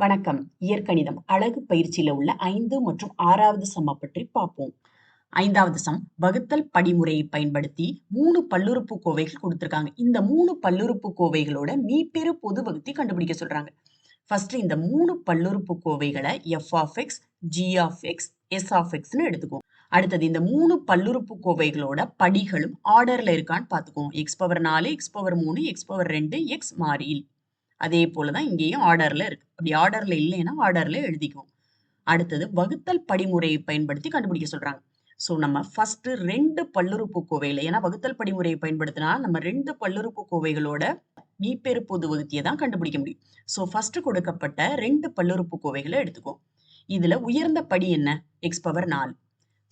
வணக்கம். இயற்கணிதம் அழகு பயிற்சியில உள்ள ஐந்து மற்றும் ஆறாவது சம பற்றி பார்ப்போம். ஐந்தாவது சம் வகுத்தல் படிமுறையை பயன்படுத்தி மூணு பல்லுறுப்பு கோவைகள் கொடுத்துருக்காங்க. இந்த மூணு பல்லுறுப்பு கோவைகளோட மீப்பெரு பொது வகுத்தி கண்டுபிடிக்க சொல்றாங்க. ஃபர்ஸ்ட் இந்த மூணு பல்லுறுப்பு கோவைகளை F of X G of X S of எக்ஸ்னு எடுத்துக்குவோம். அடுத்தது இந்த மூணு பல்லுறுப்பு கோவைகளோட படிகளும் ஆர்டர்ல இருக்கான்னு பார்த்துக்குவோம். எக்ஸ் பவர் நாலு எக்ஸ் பவர் மூணு எக்ஸ் பவர் ரெண்டு எக்ஸ் மாறியில் அதே போல தான் இங்கேயும் ஆர்டரில் இருக்குது அப்படி ஆர்டரில் இல்லைன்னா ஆர்டரில் எழுதிக்குவோம். அடுத்தது வகுத்தல் படிமுறையை பயன்படுத்தி கண்டுபிடிக்க சொல்கிறாங்க ஸோ நம்ம ஃபஸ்ட்டு ரெண்டு பல்லுறுப்பு கோவையில் ஏன்னா வகுத்தல் படிமுறையை பயன்படுத்தினா நம்ம ரெண்டு பல்லுறுப்பு கோவைகளோட மீப்பெருப்பது வகுத்தியை தான் கண்டுபிடிக்க முடியும். ஸோ ஃபஸ்ட்டு கொடுக்கப்பட்ட ரெண்டு பல்லுறுப்பு கோவைகளை எடுத்துக்குவோம். இதில் உயர்ந்த படி என்ன? எக்ஸ் பவர் நாலு.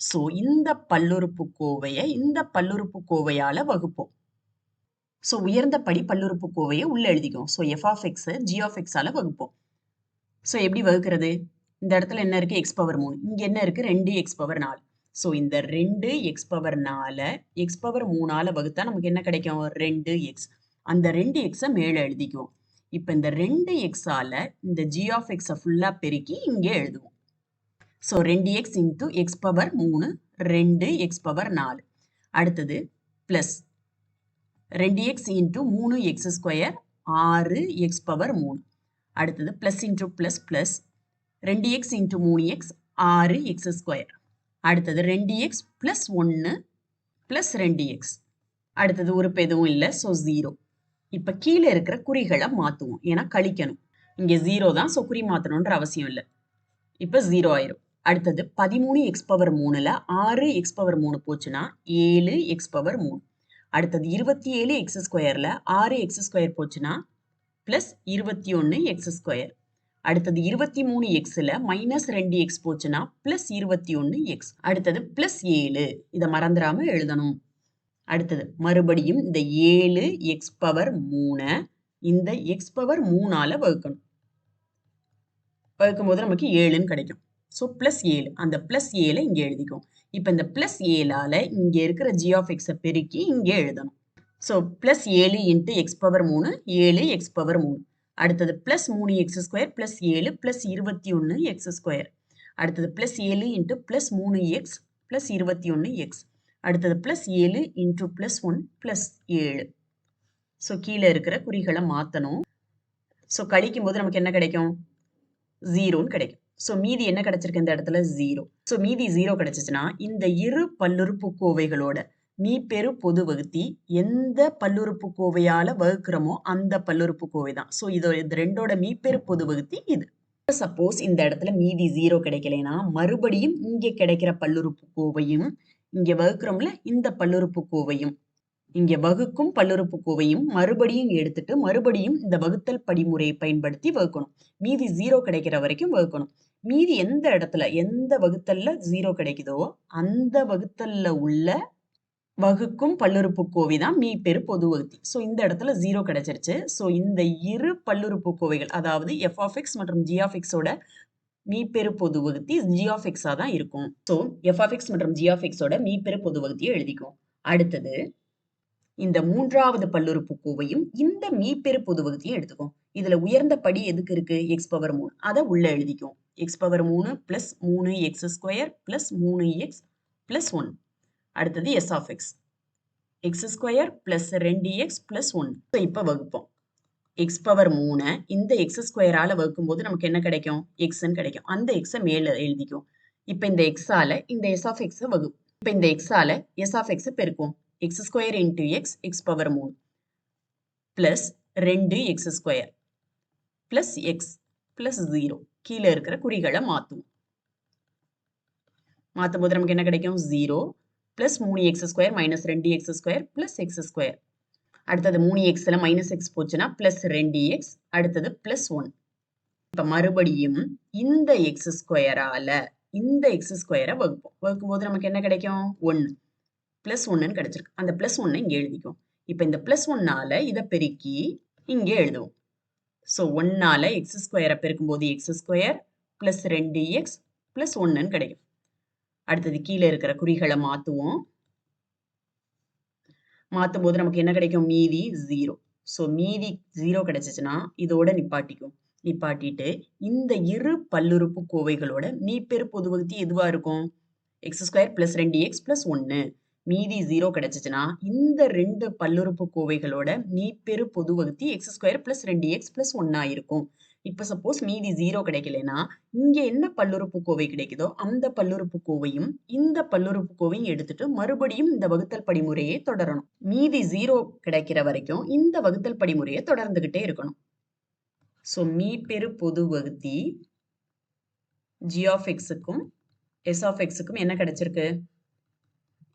ஸோ இந்த பல்லுறுப்பு கோவையை இந்த பல்லுறுப்பு கோவையால் வகுப்போம். ஸோ உயர்ந்த படி பல்லுறுப்பு கோவையை ஸோ எஃப் ஆஃப் எக்ஸை ஜி ஆஃப் வகுப்போம். ஸோ எப்படி வகுக்கிறது? இந்த இடத்துல என்ன இருக்குது எக்ஸ் பவர் மூணு. இங்கே என்ன இருக்குது ரெண்டு எக்ஸ் பவர் நாலு. ஸோ இந்த ரெண்டு எக்ஸ் பவர் நால எக்ஸ் பவர் மூணால வகுத்தா நமக்கு என்ன கிடைக்கும்? ரெண்டு எக்ஸ் அந்த ரெண்டு எக்ஸை மேலே எழுதிக்குவோம். இப்போ இந்த ரெண்டு எக்ஸால் இந்த ஜி ஆஃப் எக்ஸை ஃபுல்லாக பெருக்கி இங்கே எழுதுவோம். ஸோ ரெண்டு எக்ஸ் இன்ட்டு எக்ஸ் பவர் மூணு ரெண்டு எக்ஸ் பவர் நாலு. அடுத்தது ப்ளஸ் ரெண்டு எக்ஸ் இன்டூ மூணு எக்ஸ் ஸ்கொயர் ஆறு எக்ஸ் பவர் மூணு. அடுத்தது ப்ளஸ் இன்ட்டு ப்ளஸ் ப்ளஸ் ரெண்டு எக்ஸ் இன்டூ மூணு எக்ஸ் ஆறு எக்ஸ் ஸ்கொயர் அடுத்தது ரெண்டு எக்ஸ் ப்ளஸ் ஒன்று ப்ளஸ் ரெண்டு எக்ஸ் அடுத்தது உறுப்பு எதுவும் இல்லை ஸோ ஜீரோ இப்போ கீழே இருக்கிற குறிகளை மாற்றுவோம். ஏன்னா கழிக்கணும். இங்கே ஜீரோ தான் ஸோ குறி மாற்றணுன்ற அவசியம் இல்லை. இப்போ ஜீரோ ஆயிரும். அடுத்தது பதிமூணு எக்ஸ் பவர் மூணில் ஆறு எக்ஸ் பவர் மூணு போச்சுன்னா ஏழு எக்ஸ் பவர் மூணு. அடுத்தது இருபத்தி ஏழு எக்ஸ் ஸ்கொயரில் ஆறு எக்ஸ் ஸ்கொயர் போச்சுன்னா ப்ளஸ் இருபத்தி ஒன்று எக்ஸ் ஸ்கொயர் அடுத்தது இருபத்தி மூணு எக்ஸில் மைனஸ் ரெண்டு எக்ஸ் போச்சுன்னா ப்ளஸ் இருபத்தி ஒன்று எக்ஸ் அடுத்தது ப்ளஸ் ஏழு. இதை மறந்துடாமல் எழுதணும். அடுத்தது மறுபடியும் இந்த ஏழு எக்ஸ் பவர் மூணை இந்த எக்ஸ் பவர் மூணால் வகுக்கணும். வகுக்கும் போது நமக்கு ஏழுன்னு கிடைக்கும். ஸோ ப்ளஸ் ஏழு. அந்த ப்ளஸ் ஏழை இங்கே எழுதிக்கும் இப்போ இந்த ப்ளஸ் ஏழால இங்கே இருக்கிற ஜி ஆஃப் எக்ஸை பெருக்கி இங்கே எழுதணும். ஸோ ப்ளஸ் ஏழு இன்ட்டு எக்ஸ் பவர் மூணு ஏழு எக்ஸ் பவர் மூணு. அடுத்தது ப்ளஸ் மூணு எக்ஸ் ஸ்கொயர் ப்ளஸ் ஏழு ப்ளஸ் இருபத்தி ஒன்று எக்ஸ் ஸ்கொயர் அடுத்தது ப்ளஸ் ஏழு இன்ட்டு ப்ளஸ் மூணு எக்ஸ் ப்ளஸ் இருபத்தி ஒன்று எக்ஸ் அடுத்தது ப்ளஸ் ஏழு இன்ட்டு ப்ளஸ் ஒன் ப்ளஸ் ஏழு. ஸோ கீழே இருக்கிற குறிகளை மாற்றணும் ஸோ கழிக்கும் போது நமக்கு என்ன கிடைக்கும்? ஜீரோன்னு கிடைக்கும். ஸோ மீதி என்ன கிடைச்சிருக்கு இந்த இடத்துல? ஜீரோ ஸோ மீதி ஜீரோ கிடைச்சிச்சுன்னா இந்த இரு பல்லுறுப்பு கோவைகளோட மீ பெரு பொது வகுத்தி எந்த பல்லுறுப்பு கோவையால வகுக்கிறோமோ அந்த பல்லுறுப்பு கோவை தான். ஸோ இதோ இது ரெண்டோட மீப்பெரு பொது வகுத்தி இது. சப்போஸ் இந்த இடத்துல மீதி ஜீரோ கிடைக்கலனா மறுபடியும் இங்கே கிடைக்கிற பல்லுறுப்பு கோவையும் இங்கே வகுக்கிறோம்ல இந்த பல்லுறுப்பு கோவையும். இங்கே வகுக்கும் பல்லுறுப்பு கோவையும் மறுபடியும் எடுத்துட்டு மறுபடியும் இந்த வகுத்தல் படிமுறையை பயன்படுத்தி வகுக்கணும். மீதி ஜீரோ கிடைக்கிற வரைக்கும் வகுக்கணும். மீதி எந்த இடத்துல எந்த வகுத்தல்ல ஜீரோ கிடைக்குதோ அந்த வகுத்தல்ல உள்ள வகுக்கும் பல்லுறுப்பு கோவை தான் மீ பெரு பொது வகுத்தி. ஸோ இந்த இடத்துல ஜீரோ கிடைச்சிருச்சு. ஸோ இந்த இரு பல்லுறுப்பு கோவைகள் அதாவது எஃப் ஆஃப் எக்ஸ் மற்றும் ஜி ஆஃப் எக்ஸோட மீப்பெரு பொது வகுத்தி ஜி ஆஃப் எக்ஸாக தான் இருக்கும். ஸோ எஃப் ஆஃப் எக்ஸ் மற்றும் ஜி ஆஃப் எக்ஸோட மீப்பெரு பொது வகுத்தியை எழுதிக்கும் அடுத்தது இந்த மூன்றாவது பல்லுறுப்பு கோவையும் இந்த மீப்பெரு பொது எடுத்துக்கும் இதுல உயர்ந்த படி எதுக்கு இருக்கு? எக்ஸ் பவர் மூணு. அதை உள்ள எழுதிக்கும் எக்ஸ் பவர் மூணு பிளஸ் மூணு எக்ஸ் ஸ்கொயர் பிளஸ் மூணு எக்ஸ் பிளஸ் ஒன் அடுத்தது S of X X square plus ரெண்டு எக்ஸ் பிளஸ் ஒன் ஸோ இப்போ வகுப்போம். எக்ஸ் பவர் மூணை இந்த எக்ஸ் ஸ்கொயரால வகுக்கும் போது நமக்கு என்ன கிடைக்கும்? எக்ஸ்ன்னு கிடைக்கும். அந்த எக்ஸை மேல எழுதிக்கும் இப்போ இந்த எக்ஸால இந்த எஸ் ஆஃப் எக்ஸை வகு இப்போ இந்த எக்ஸால எஸ் ஆஃப் எக்ஸை பெருக்கும் X square into X X power மூணு. பிளஸ் ரெண்டு X square plus X plus zero கீழே இருக்கிற குறிகளை மாற்றுவோம் மாற்றும் போது நமக்கு என்ன கிடைக்கும்? ஜீரோ பிளஸ் மூணு எக்ஸ் ஸ்கொயர் மைனஸ் ரெண்டு X square plus X square அடுத்தது மூணு எக்ஸில் மைனஸ் எக்ஸ் போச்சுன்னா ப்ளஸ் ரெண்டு எக்ஸ் அடுத்தது ப்ளஸ் ஒன் இப்போ மறுபடியும் இந்த எக்ஸ் ஸ்கொயரால இந்த எக்ஸ் ஸ்கொயரை வகுப்போம். வகுக்கும் போது நமக்கு என்ன கிடைக்கும்? ஒன்று ப்ளஸ் ஒன்றுன்னு கிடைச்சிருக்கு. அந்த ப்ளஸ் ஒன்னை இங்கே எழுதிக்கும் இப்போ இந்த ப்ளஸ் ஒன்னால இதை பெருக்கி இங்கே எழுதுவோம். ஸோ ஒன்னால எக்ஸ் ஸ்கொயரை பெருக்கும்போது எக்ஸ் ஸ்கொயர் ப்ளஸ் ரெண்டு எக்ஸ் ப்ளஸ் ஒன்றுன்னு கிடைக்கும். அடுத்தது கீழே இருக்கிற குறிகளை மாற்றுவோம் மாற்றும் போது நமக்கு என்ன கிடைக்கும்? மீதி ஜீரோ ஸோ மீதி ஜீரோ கிடைச்சிச்சுன்னா இதோட நிப்பாட்டிக்கும் நிப்பாட்டிட்டு இந்த இரு பல்லுறுப்பு கோவைகளோட மீப்பெரு பொது வகுத்தி எதுவா இருக்கும்? எக்ஸ் ஸ்கொயர் ப்ளஸ் ரெண்டு எக்ஸ் ப்ளஸ் ஒன்று மீதி ஜீரோ கிடைச்சிச்சுன்னா இந்த ரெண்டு பல்லுறுப்பு கோவைகளோட மீப்பெரு பொது வகுத்தி எக்ஸ் ஸ்கொயர் பிளஸ் ரெண்டு எக்ஸ் பிளஸ் ஒன்னா இருக்கும். இப்போ சப்போஸ் மீதி ஜீரோ கிடைக்கலனா இங்கே என்ன பல்லுறுப்பு கோவை கிடைக்குதோ அந்த பல்லுறுப்பு கோவையும் இந்த பல்லுறுப்பு கோவையும் எடுத்துட்டு மறுபடியும் இந்த வகுத்தல் படிமுறையை தொடரணும். மீதி ஜீரோ கிடைக்கிற வரைக்கும் இந்த வகுத்தல் படிமுறையை தொடர்ந்துகிட்டே இருக்கணும். ஸோ மீப்பெரு பொது வகுத்தி ஜி ஆஃப் எக்ஸுக்கும் எஸ் ஆஃப் எக்ஸுக்கும் என்ன கிடைச்சிருக்கு?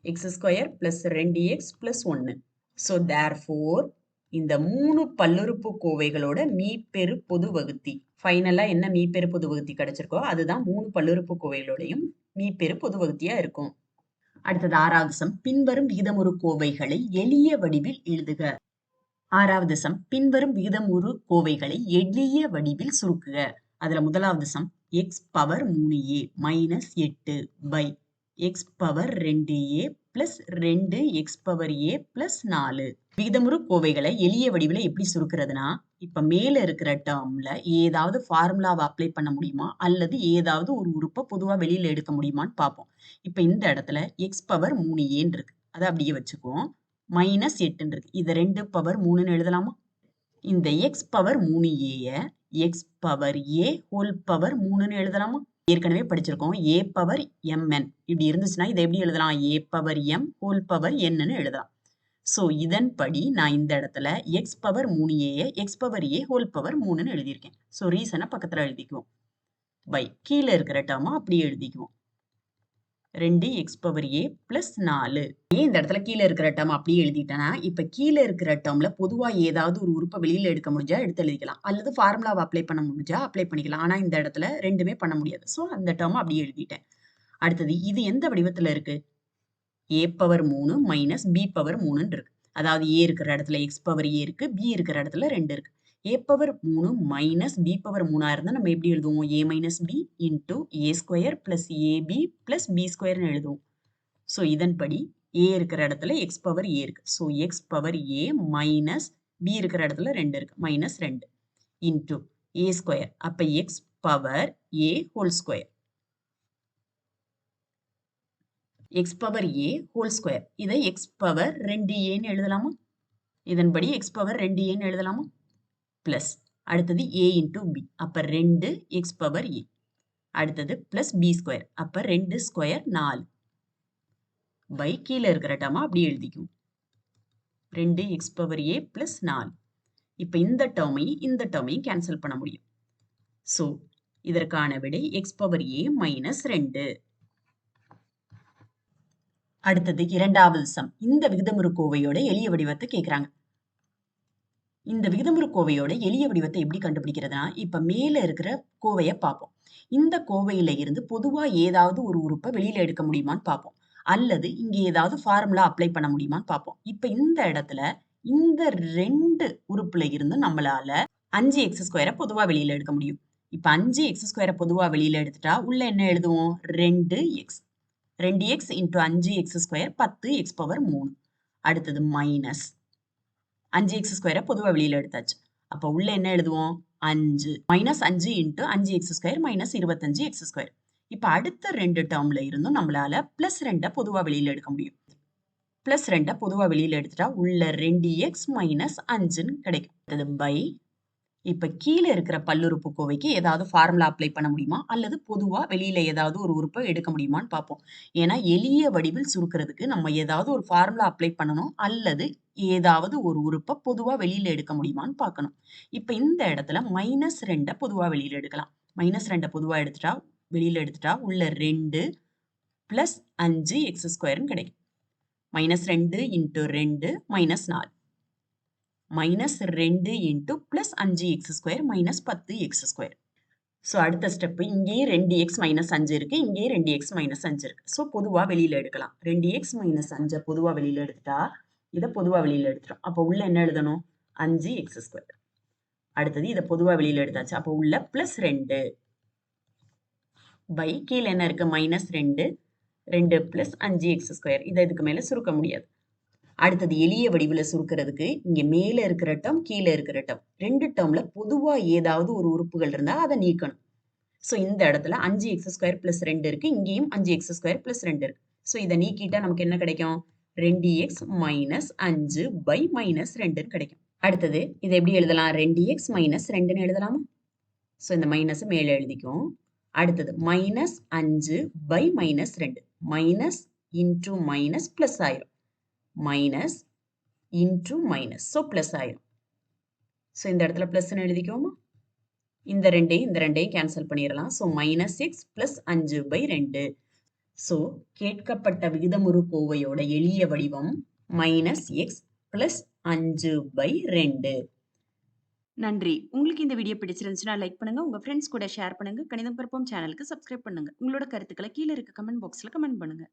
எக்ஸ் ஸ்கொயர் பிளஸ் ரெண்டு எக்ஸ் பிளஸ் ஒன்று ஸோ தேர் ஃபோர் இந்த மூணு பல்லுறுப்பு கோவைகளோட மீப்பெரு பொது வகுத்தி. ஃபைனலாக என்ன மீப்பெரு பொது வகுத்தி கிடைச்சிருக்கோ அதுதான் மூணு பல்லுறுப்பு கோவைகளோடையும் மீப்பெரு பொது வகுத்தியாக இருக்கும். அடுத்தது ஆறாவது சம் பின்வரும் விகிதமுறு கோவைகளை எளிய வடிவில் எழுதுக. ஆறாவது சம் பின்வரும் விகிதமுறு கோவைகளை எளிய வடிவில் சுருக்குக. அதுல முதலாவது சம் எக்ஸ் பவர் மூணு ஏ மைனஸ் எட்டு பை எக்ஸ் பவர் ரெண்டு ஏ பிளஸ் ரெண்டு எக்ஸ் பவர் ஏ பிளஸ் நாலு. விகிதமுறு கோவைகளை எளிய வடிவில் எப்படி சுருக்கிறதுனா இப்போ மேலே இருக்கிற டேர்மில் ஏதாவது ஃபார்முலாவை அப்ளை பண்ண முடியுமா? அல்லது ஏதாவது ஒரு உறுப்பை பொதுவாக வெளியில் எடுக்க முடியுமான்னு பார்ப்போம் இப்போ இந்த இடத்துல எக்ஸ் பவர் மூணு ஏன்னு இருக்கு. அதை அப்படியே வச்சுக்குவோம். மைனஸ் எட்டுன்னு இருக்கு. இதை ரெண்டு பவர் மூணுன்னு எழுதலாமா? இந்த எக்ஸ் பவர் மூணு ஏய x power a whole power மூணுன்னு எழுதலாமா? ஏற்கனவே படிச்சிருக்கோம். ஏ பவர் எம்என் இப்படி இருந்துச்சுன்னா இதை எப்படி எழுதலாம்? A power m whole power என்னன்னு எழுதலாம். ஸோ இதன்படி நான் இந்த இடத்துல எக்ஸ் பவர் மூணு a x power a whole power மூணுன்னு எழுதியிருக்கேன். ஸோ ரீசனை பக்கத்தில் எழுதிக்குவோம். பை கீழே இருக்கிற டேர்மா அப்படியே எழுதிக்குவோம். ரெண்டு எக்ஸ் பவர் ஏ பிளஸ் நாலு. ஏன் இந்த இடத்துல கீழே இருக்கிற டேர்ம் அப்படியே எழுதிட்டேன்னா இப்போ கீழே இருக்கிற டேர்ம்ல பொதுவாக ஏதாவது ஒரு உறுப்பை வெளியில் எடுக்க முடிஞ்சா எடுத்து எழுதிக்கலாம். அல்லது ஃபார்முலாவை அப்ளை பண்ண முடிஞ்சா அப்ளை பண்ணிக்கலாம். ஆனால் இந்த இடத்துல ரெண்டுமே பண்ண முடியாது. ஸோ அந்த டேர்ம் அப்படியே எழுதிட்டேன். அடுத்தது இது எந்த வடிவத்தில் இருக்கு? ஏ பவர் மூணு மைனஸ் பி பவர் மூணுன்னு இருக்கு. அதாவது ஏ இருக்கிற இடத்துல எக்ஸ் பவர் ஏ இருக்கு பி இருக்கிற இடத்துல ரெண்டு இருக்கு. ஏ பவர் மூணு மைனஸ் பி பவர் மூணாக இருந்தால் நம்ம எப்படி எழுதுவோம்? A minus b into a square plus ab plus b ஸ்கொயர்னு எழுதுவோம். ஸோ இதன்படி ஏ இருக்கிற இடத்துல எக்ஸ் பவர் ஏ இருக்குது so x power a minus b இருக்கிற இடத்துல ரெண்டு இருக்குது மைனஸ் ரெண்டு இன்டூ ஏ ஸ்கொயர் அப்போ x power a whole square x power a whole square இதை எக்ஸ் பவர் ரெண்டு ஏன்னு எழுதலாமா? இதன்படி எக்ஸ் பவர் ரெண்டு ஏன்னு எழுதலாமா? பிளஸ் அடுத்தது ஏ இன்டூ பி அப்போ ரெண்டு எக்ஸ் பவர் ஏ அடுத்தது ப்ளஸ் பி ஸ்கொயர் அப்போ ரெண்டு ஸ்கொயர் நாலு. பை கீழே இருக்கிற டமா அப்படி எழுதிக்கும். ரெண்டு எக்ஸ் பவர் ஏ ப்ளஸ் நாலு. இப்போ இந்த டேர்மையும் இந்த டேர்மையும் கேன்சல் பண்ண முடியும். ஸோ இதற்கான விடை எக்ஸ் பவர் ஏ மைனஸ் ரெண்டு. அடுத்தது இரண்டாவது சம் இந்த விகிதமுறு கோவையோட எளிய வடிவத்தை கேட்குறாங்க இந்த விகிதமுறு கோவையோட எளிய வடிவத்தை எப்படி கண்டுபிடிக்கிறதுனா இப்ப மேல இருக்கிற கோவையை பார்ப்போம். இந்த கோவையில இருந்து பொதுவா ஏதாவது ஒரு உறுப்பை வெளியில எடுக்க முடியுமான்னு பார்ப்போம். அல்லது இங்க ஏதாவது ஃபார்முலா அப்ளை பண்ண முடியுமான்னு பார்ப்போம். இப்ப இந்த இடத்துல இந்த ரெண்டு உறுப்புல இருந்து நம்மளால அஞ்சு எக்ஸ் ஸ்கொயரை பொதுவா வெளியில எடுக்க முடியும். இப்ப அஞ்சு எக்ஸ் ஸ்கொயரை பொதுவா வெளியில எடுத்துட்டா உள்ள என்ன எழுதுவோம்? ரெண்டு எக்ஸ் ரெண்டு எக்ஸ் இன்ட்டு அஞ்சு எக்ஸ் ஸ்கொயர் பத்து எக்ஸ் பவர் மூணு. அடுத்தது மைனஸ் அஞ்சு எக்ஸ் ஸ்கொயரை பொதுவாக வெளியில் எடுத்தாச்சு. அப்போ உள்ள என்ன எழுதுவோம்? அஞ்சு. மைனஸ் அஞ்சு இன்ட்டு அஞ்சு எக்ஸ் ஸ்கொயர் மைனஸ் இருபத்தஞ்சு எக்ஸ் ஸ்கொயர் இப்போ அடுத்த ரெண்டு டேர்மில் இருந்தும் நம்மளால ப்ளஸ் ரெண்டை பொதுவாக வெளியில் எடுக்க முடியும். ப்ளஸ் ரெண்டை பொதுவாக வெளியில் எடுத்துட்டா உள்ள ரெண்டு எக்ஸ் மைனஸ் அஞ்சுன்னு கிடைக்கும். அது பை இப்போ கீழே இருக்கிற பல்லுறுப்பு கோவைக்கு ஏதாவது ஃபார்முலா அப்ளை பண்ண முடியுமா? அல்லது பொதுவாக வெளியில் ஏதாவது ஒரு உறுப்பை எடுக்க முடியுமான்னு பார்ப்போம். ஏன்னா எளிய வடிவில் சுருக்கிறதுக்கு நம்ம ஏதாவது ஒரு ஃபார்முலா அப்ளை பண்ணணும். அல்லது ஏதாவது ஒரு உறுப்பை பொதுவாக வெளியில் எடுக்க முடியுமான்னு பார்க்கணும். இப்போ இந்த இடத்துல மைனஸ் ரெண்டை பொதுவாக வெளியில் எடுக்கலாம். மைனஸ் ரெண்டை பொதுவாக எடுத்துட்டா வெளியில் எடுத்துட்டா உள்ள ரெண்டு ப்ளஸ் அஞ்சு எக்ஸ் ஸ்கொயர்னு கிடைக்கும். மைனஸ் ரெண்டு இன்ட்டு ரெண்டு மைனஸ் நாலு. மைனஸ் ரெண்டு இன்ட்டு ப்ளஸ் அஞ்சு எக்ஸ் ஸ்கொயர் மைனஸ் பத்து எக்ஸ் ஸ்கொயர் ஸோ அடுத்த ஸ்டெப்பு இங்கேயும் ரெண்டு எக்ஸ் மைனஸ் அஞ்சு இருக்குது இங்கேயும் ரெண்டு எக்ஸ் மைனஸ் அஞ்சு இருக்குது ஸோ பொதுவாக வெளியில் எடுக்கலாம். ரெண்டு எக்ஸ் மைனஸ் அஞ்சை பொதுவாக வெளியில் எடுத்துட்டா இதை பொதுவாக வெளியில் எடுத்துட்டோம் அப்போ உள்ள என்ன எழுதணும்? அஞ்சு எக்ஸ் ஸ்கொயர் அடுத்தது இதை பொதுவாக வெளியில் எடுத்தாச்சு. அப்போ உள்ள ப்ளஸ் ரெண்டு. பை கீழே என்ன இருக்குது மைனஸ் ரெண்டு. ரெண்டு ப்ளஸ் அஞ்சு எக்ஸ் ஸ்கொயர் இதை இதுக்கு மேலே சுருக்க முடியாது. அடுத்தது எளிய வடிவில் சுருக்கிறதுக்கு இங்கே மேலே இருக்கிற டம் கீழே இருக்கிற டெர்ம். 2 டெர்ம்ல பொதுவாக ஏதாவது ஒரு உறுப்புகள் இருந்தால் அதை நீக்கணும். ஸோ இந்த இடத்துல 5x2 + 2 இருக்கு. இங்கேயும் 5x2 + 2 இருக்கு. ஸோ இதை நீக்கிட்டா நமக்கு என்ன கிடைக்கும்? 2x - 5 பை மைனஸ் ரெண்டுன்னு கிடைக்கும். அடுத்தது இதை எப்படி எழுதலாம்? 2x - 2ன்னு எழுதலாமா? ஸோ இந்த மைனஸ மேலே எழுதிக்கும் அடுத்தது மைனஸ் அஞ்சு பை மைனஸ் ரெண்டு மைனஸ் இன்டூ மைனஸ் பிளஸ் ஆயிரும். Minus into minus. So plus ஆயிரும். ஸோ இந்த இடத்துல ப்ளஸ்ன்னு எழுதிக்கோமா இந்த ரெண்டையும் இந்த ரெண்டையும் கேன்சல் பண்ணிடலாம் ஸோ மைனஸ் எக்ஸ் ப்ளஸ் அஞ்சு பை ரெண்டு ஸோ கேட்கப்பட்ட விகிதமுறு கோவையோட எளிய வடிவம் மைனஸ் எக்ஸ் ப்ளஸ் அஞ்சு பை ரெண்டு நன்றி. உங்களுக்கு இந்த வீடியோ பிடிச்சிருந்துச்சுன்னா லைக் பண்ணுங்க. உங்க ஃப்ரெண்ட்ஸ் கூட ஷேர் பண்ணுங்க. கணிதம் கற்போம் சேனலுக்கு சப்ஸ்கிரைப் பண்ணுங்க. உங்களோட கருத்துக்களை கீழே இருக்க கமெண்ட் பாக்ஸ்ல கமெண்ட் பண்ணுங்க.